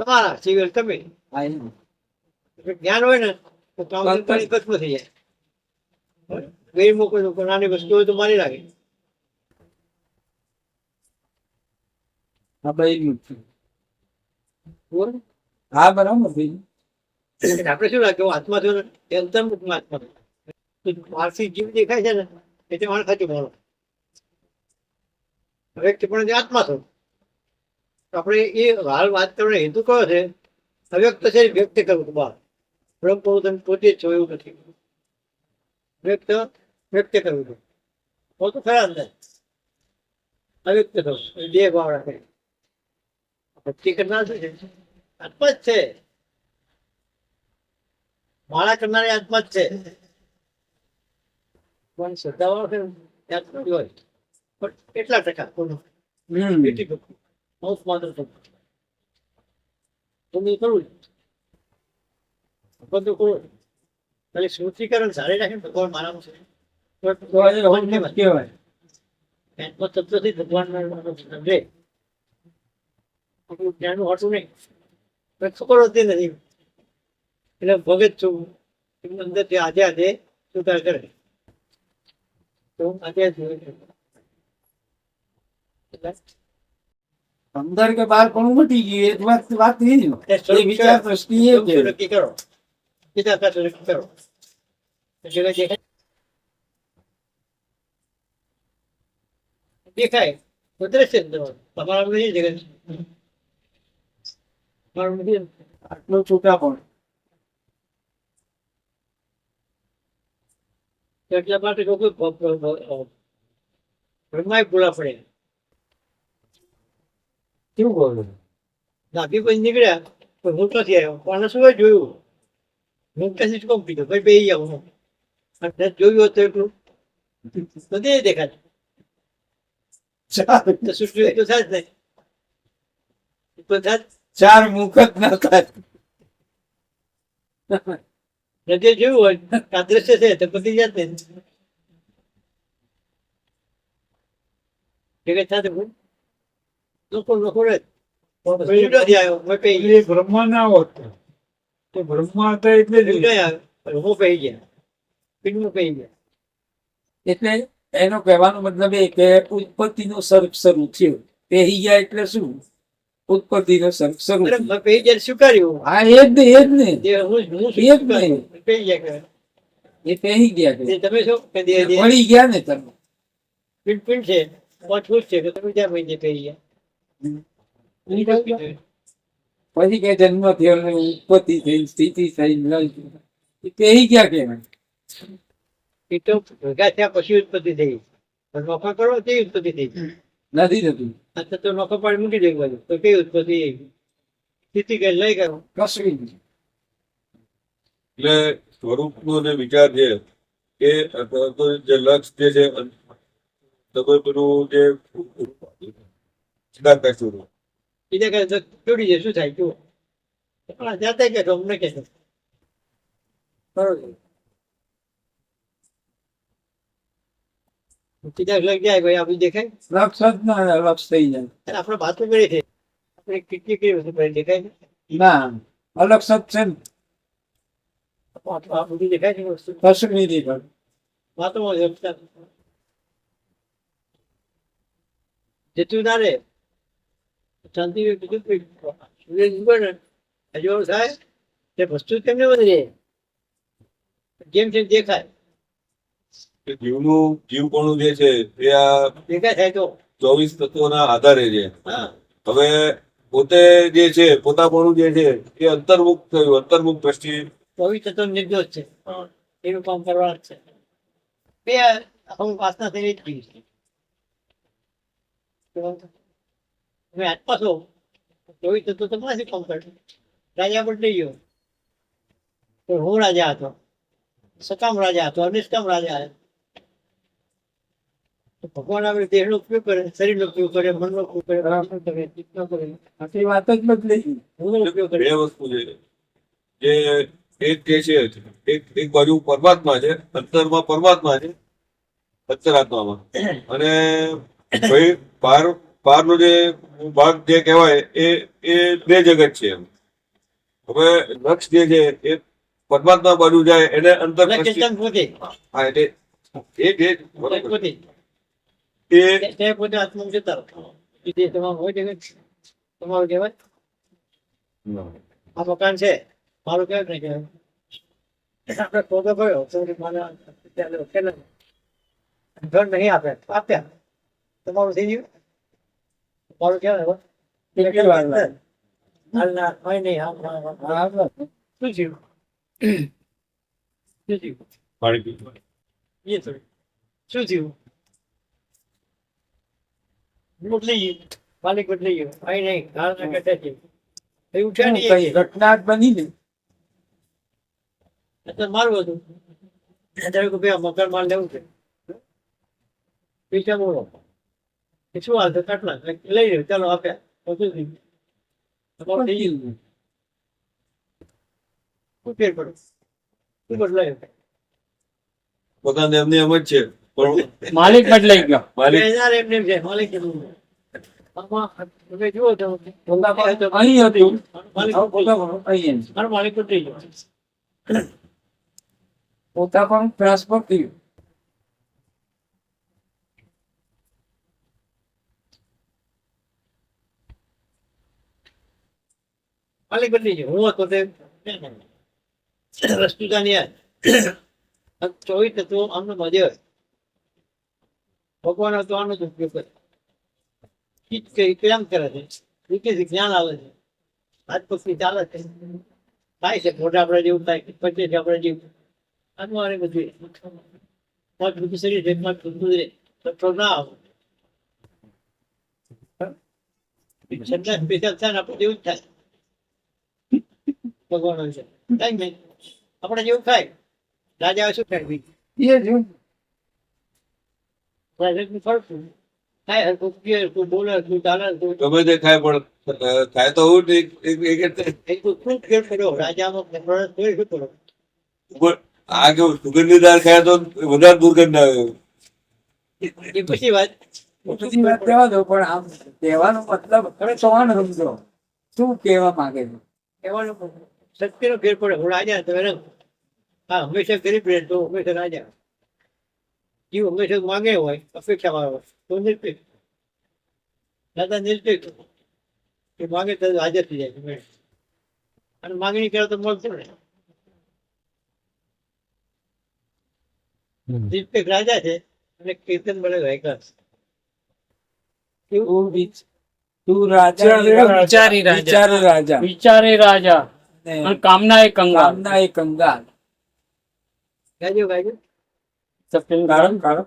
તમારા સિવિલ તમે? જ્ઞાન હોય ને તો તમારી કચમો થઈ જાય. ગઈ મૂકો નાની વસ્તુ હોય તો મારી લાગે. હા બોલ. હા બરાબર ભાઈ. આપણે શું લાગે આત્મા થયો ને એ અંતર્મુખમાં આત્મા. પારસી જીવ દેખાય છે ને એટલે માણસ સાચું માનો. વ્યક્તિ પણ આત્મા થયો. આપણે એ હાલ વાત કરવાનો હેતુ કયો છે? અવ્યક્ત છે વ્યક્ત કરવું બહાર બ્રહ્મ કહું તમે પોતે જ છો એવું નથી. વ્યક્ત વ્યક્ત કરવું છે. તો ખરા અંદર અવ્યક્ત થવું બે ભાવ રાખે. ભક્તિ કરનાર શું છે? આત્મા જ છે. માળા કરનારી આત્મા જ છે. પણ શ્રદ્ધાવાળો છે આત્મા જ હોય. પણ કેટલા ટકા. કોનો અંશ માત્ર ટકા તમે કરવું બધું કરવું ખાલી સ્મૃતિકરણ સારી રાખે ભગવાન મારામાં છે તો એ હોમ કહેવાય. એમાં તત્વથી ભગવાનના નામનો સમજે આપણું જ્ઞાન હોતું નહીં. પણ ખબર હોતી નથી. એટલે ભગત છું. એમની અંદર તે આજે આજે સુધાર કરે. તો આજે જોઈ એટલે અંદર કે બહાર પણ મટી ગયું એક વાત વાત એ જ એ વિચાર દ્રષ્ટિ એ છે નક્કી કરો પાસે નક્કી કરો દેખાય જ તમારું. જગત આટલું છૂટા પણ એટલા માટે લોકો ભ- ભ- ભ- પૂરા પડે કેવું બોલું નાભી પછી નીકળ્યા પણ હું નથી આવ્યો કોને શું હોય જોયું હું ક્યાંથી શું કામ કીધું ભાઈ બે જાઉં હું અને મેં જોયું હોત તો એટલું નથી દેખાતું ચાર તો સૃષ્ટિ તો થાય જ નહીં તો થાય જ. ચાર મુખ જ ન થાય ને જે જોયું હોય કે આ દ્રશ્ય છે તો બધી જાત ને ભેગા સાથે હું લોકો પણ બ્રહ્મા ના હોત તો બ્રહ્મા હતા એટલે પણ હું પહી ગયા પિંડમાં કહી ગયા એટલે એનો કહેવાનો મતલબ એ કે ઉત્પત્તિનો સર્ગ શરૂ થયો. પહેરી ગયા એટલે શું? ઉત્પત્તિનો સર્ગ શરૂ અરે થયો. મેં પહી જ્યારે સ્વીકાર્યું હા એ જ ને એ જ ને. એ જ નહીં. સ્વીકાર્યું. ગયા એ પહેરી ગયા તમે શું? મળી ગયા ને તમે. પિંડ પિંડ છે. પાંચ ફૂટ છે કે તમે ક્યાં મહિને પહી ગયા. પછી કે જન્મ થયો ઉત્પત્તિ થઈ સ્થિતિ થઈ લય ક્યાં કે એ તો ભેગા થયા પછી ઉત્પત્તિ થઈ. પણ નોખા કરો તે ઉત્પત્તિ થઈ? નથી થતું. આ તો નોખો પાડી મૂકી દે બાજુ તો. કઈ ઉત્પત્તિ સ્થિતિ કઈ લઈ ગયો કશું એટલે સ્વરૂપનો જે વિચાર છે એ અથવા તો જે લક્ષ જે છે તમે પેલું જે સિદ્ધાર્થ સ્વરૂપ બીજા કઈ જોડી જાય શું થાય જુઓ. જાતે કે અમને કે. બરોબર. બીજા લઈ જાય ભાઈ આપી દેખાય લક્ષ જ ના લક્ષ થઈ જાય. આપણે વાતો કરી છે. આપણે કેટલી કઈ વસ્તુ કરી દેખાય છે? ના અલગ સત છે ને. બધી દેખાય છે વસ્તુ. કશું નહીં દેખાતું વાતો જેટલું ના રે શાંતિ બીજું સૂર્ય ઉગે ને હજુ થાય તે વસ્તુ વધી રહે? જેમ છે દેખાય? જીવનું જીવપણું જે છે એ આ દેખાય થાય તો. ચોવીસ તત્વોના આધારે છે. હવે પોતે જે છે પોતાપણું જે છે એ અંતર્મુખ થયું અંતર્મુખ દ્રષ્ટિ ચોવીસ તત્વ નિર્દોષ છે. એનું કામ કરવા જ છે. બે અમુક વાસના થઈ ગઈ છે તમે આત્મા છો ચોવીસ તત્વ તમારાથી કામ કરે? રાજા બદલાઈ ગયો. તો હું રાજા હતો? સકામ રાજા હતો, અનિષ્કામ રાજા ભગવાન આપણે દેહનો ઉપયોગ કરે, શરીરનો ઉપયોગ કરે, મનનો ઉપયોગ કરે કરે? ચિત્તનો કરે. આખી વાત જ ગુણનો ઉપયોગ કરે? બે વસ્તુ છે. જે એક જે છે, એક એક બાજુ પરમાત્મા છે, અંતરમાં પરમાત્મા છે, અંતરાત્મામાં. અને ભાઈ બહાર બહારનો જે ભાગ જે કહેવાય એ એ બે જગત છે એમ. હવે લક્ષ જે છે એ પરમાત્મા બાજુ જાય એને અંતર હા એટલે એ જે એ તે- તે પોતે આત્મા જતા રહે. એ હોય જગત તમારું કહેવાય? આ મકાન છે. મારું કેવું કે નહીં કહેવાય? આપણે મારા ઘર નહીં આપે આપ્યા તમારું થઈ ગયું? મારું કહેવાય કેટલી વાર લાગે? હાલના? હોય નહીં આમ આમ, આમ. હા, બસ. શું થયું? શું થયું? એ થોડું શું થયું? બદલી ગયું માલિક બદલી ગયો અહીં નહીં કટે છે એવું છે નહીં. કઈ ઘટના બની ને અત્યારે મારું હતું. અત્યારે કોઈ ભાઈ આ મકાન માલ લેવું છે. પૈસા બોલો એ શું હાલ છે કેટલા લઈ લ્યો ચાલો આપ્યા બધું થઈ ગયું. થઈ ગયું શું ફેર પડે શું બદલાયું મકાન એમની એમ જ છે માલિક બદલાઈ ગયો માલિક એમને એમ છે માલિક તમે જુઓ તો અહીં હતું માલિક થઈ ગયો પોતા પણ ટ્રાન્સફર થયું માલિક બદલી ગયો હું હતો તે વસ્તુતાની જાણ્યા ચોવીસ તત્વો આમનો મજે ભગવાન હતો આનો જ ઉપયોગ કરે. ચિત્ત કે કેમ કરે છે. રીતિથી જ્ઞાન આવે છે. હાથ પક્ષી ચાલે છે. થાય છે મોટા આપણે જેવું થાય પચે છે આપણે જેવું આનું આને બધું મત બધું શરીર છે મત બધું રે તો ના આવે. સંદાસ સ્પેશિયલ થાય આપણે જેવું જ થાય. ભગવાન છે. થાય નહીં. આપણે જેવું થાય રાજા શું થાય? એ જેવું પીએ બોલે હરખું ચાલે હરખું ગમે તે ખાય પણ ખાય તો હું એક એક- એક એટલે એક તો શું ફેર કર્યો? રાજાનો પ્રયાસ શું કરો આ કેવું સુગંધની દાળ ખાય તો વધારે દુર્ગંધ આવે. એ પછી વાત બધી વાત દો પણ આમ કહેવાનો મતલબ તમે કોણ સમજો. શું કહેવા માંગે છે? કહેવાનું શક્તિનો ફેર પડે. હું રાજા તો એને હા હંમેશા ગરીબ રહે તો હંમેશા રાજા. જીવ હંમેશા માંગે હોય અપેક્ષા વાળો તો નિર્ભીક. દાદા નિર્ભીક. એ માંગે તો હાજર થઈ જાય હંમેશા. અને માંગણી કરે તો મળતું ને નિર્ભીક રાજા છે અને કીર્તન મળે વૈકાસ તું વિચ- તું રાજા વિચારી રાજા. વિચાર રાજા. વિચારે રાજા. ને અને કામના એ કંગાલ કામના એ કંગાલ ગાજો ગાજો. સત્યન કારણ કારણ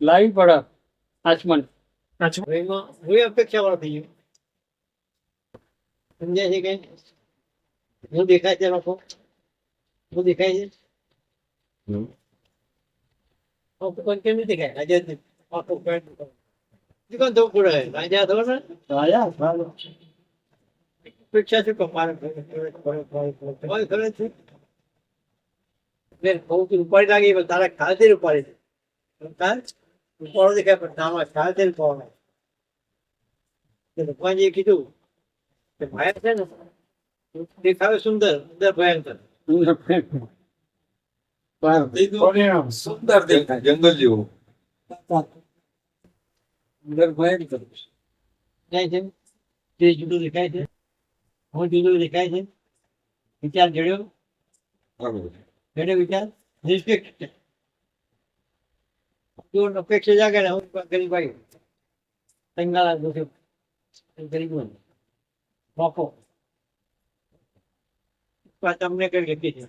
લાવી પડે. આચમન આચમન હું અપેક્ષા વાળો થઈ ગયો. સમજાય છે કઈ હું દેખાય છે લોકો? હું દેખાય છે? કેમ દેખાય? રાજા જ નથી. આખું પેન્ટ ઉપર. દુકાન તો પૂરા રાજા થયો ને રાજા? અપેક્ષા શું કહો મારે તમારી ખબર છે. મેં બહુ ઉપાડી લાગી પણ તારા ખાલથી ઉપાડી છે તાર ઉપાડો દેખાય પણ તારા ખાલથી ઉપાડો. ભગવાનજીએ કીધું કે માયા છે ને દેખાવે સુંદર અંદર ભયંકર. સુંદર દેખાય જંગલ જેવું. અંદર ભયંકર. જાય છે? તે જુદું દેખાય છે? હું જુદું દેખાય છે? વિચાર જડ્યો. જડ્યો વિચાર? નિષ્પેક્ષ છે. તું અપેક્ષા જાગે ને હું ગરીબ ભાઈ તંગાલા દુઃખી ગરીબ મોકો. તમને કઈ વ્યક્તિ છે?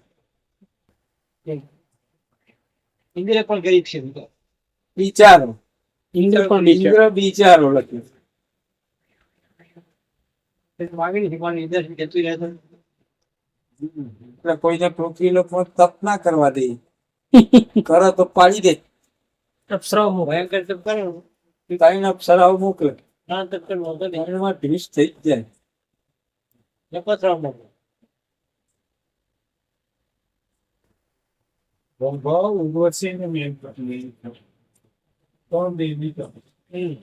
ઇન્દ્રિય પણ ગરીબ છે. વિચારો. ઇન્દ્ર પણ ઇન્દ્ર વિચારો લખ્યું માગણી થી મારી ઇન્દ્ર જતું રહે તો એટલે કોઈને પૃથ્વી લોકો તપ ના કરવા દે. કરો તો પાડી દે. અપ્સરાઓ ભયંકર તપ કરે. ને તાઈને અપ્સરાઓ મોકલે. ના તપ કરવો એમાં થઈ જ જાય. નપતરામ મોકલે. ભાવ ઉર્વશી ને મેઘ કોણ દેવી તો હમ.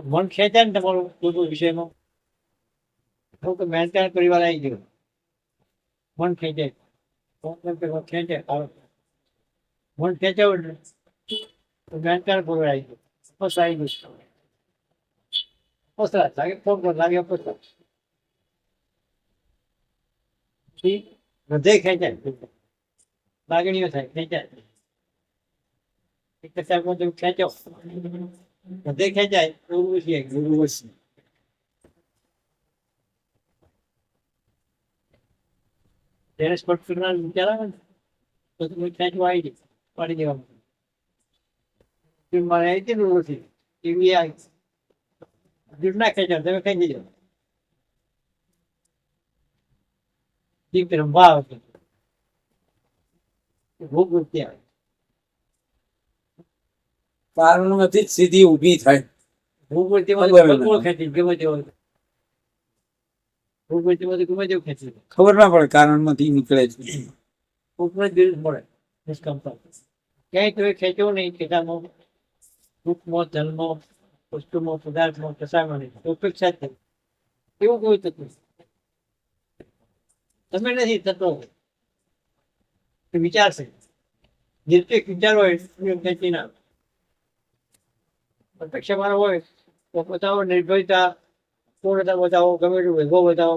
મન ખેંચાય ને તમારું કોઈ કોઈ વિષયમાં? તો કે મહેનતાણ પરિવાર આવી ગયો. મન ખેંચાય પરિવાર ખેંચાય મન ખેંચાવું ને, તો મહેનતાણ પરિવાર આવી ગયો. બસ આવી ગયું. લાગે, ફોન પર લાગે પસરા હૃદય ખેંચાય લાગણીઓ થાય ખેંચાય તમે ખેંચો હૃદય ખેંચાય એવું છે ગુરુવશી. તેને સ્પર્શ કરનાર વિચાર ને, તો તમે ખેંચવા આવી જાય, પાડી દેવામાં. ફિલ્મ મારે આવી એવી આવી દૂર ના ખેંચો, તમે ખેંચી જાઓ કે રંભા આવે ભૂખ વૃત્તિ આવે કારણોમાંથી જ સીધી ઊભી થાય ભૂખ વૃત્તિમાં બરાબર. ભગવાન ખેંચી ગમે તેવો ભૂખ વૃત્તિમાં ગમે સીધી ખેંચી થાય. ખબર ના પડે કારણમાંથી નીકળે છે. ઉપને દિલ મળે. નિષ્કંપન ક્યાંય તમે ખેંચો નહીં ખેતામાં દુઃખમાં ધનમાં વસ્તુમાં પદાર્થમાં કસાયમાં નહીં. ઉપેક્ષા થઈ એવું કોઈ થતું તમે નથી થતો વિચારશે નિર્પેક્ષ વિચાર હોય ખેંચી ના અપેક્ષા હોય તો બતાવો નિર્ભયતા પૂર્ણતા બતાવો ગમે એટલું વૈભવ બતાવો.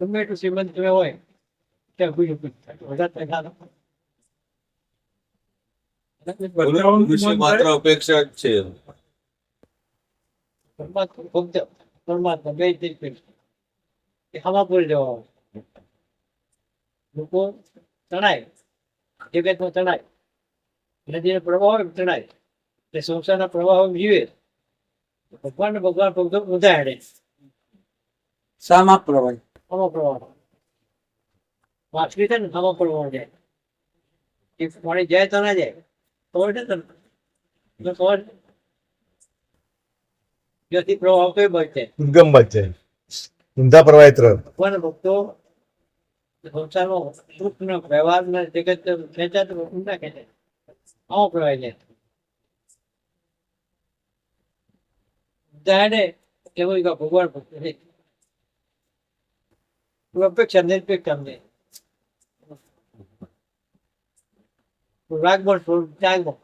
ગમે એટલું શ્રીમંત તમે હોય ત્યાં થાય વધારે માત્ર અપેક્ષા જ છે. પરમાત્મા ભક્ત પરમાત્મા બે જ હવા પૂરી જવા લોકો તણાય જગતમાં તણાય. નદીનો પ્રવાહ હોય તણાય એટલે સંસારના પ્રવાહ જીવે. ભગવાન ને ભગવાન ભક્તો ઊંધા હેડે સામા પ્રવાહ. સામા પ્રવાહ. માછલી છે ને સામા પ્રવાહ જાય એ પાણી જાય તો ના જાય. ખબર છે તને? ખબર? છે? જ્યાંથી પ્રવાહ કઈ બચ જાય ઉદ્ગમ વચ્ચે ઊંધા પ્રવાહિત રહ્યો ભગવાન ભક્તો સંસારમાં સુખ નો વ્યવહાર ને જગત ખેંચાતો ઊંડા ખેંચાય. જાય દાડે એવું કે ભગવાન ભક્ત છે તું અપેક્ષા નિરપેક્ષ સમજે તું રાગમાં તું ત્યાગમાં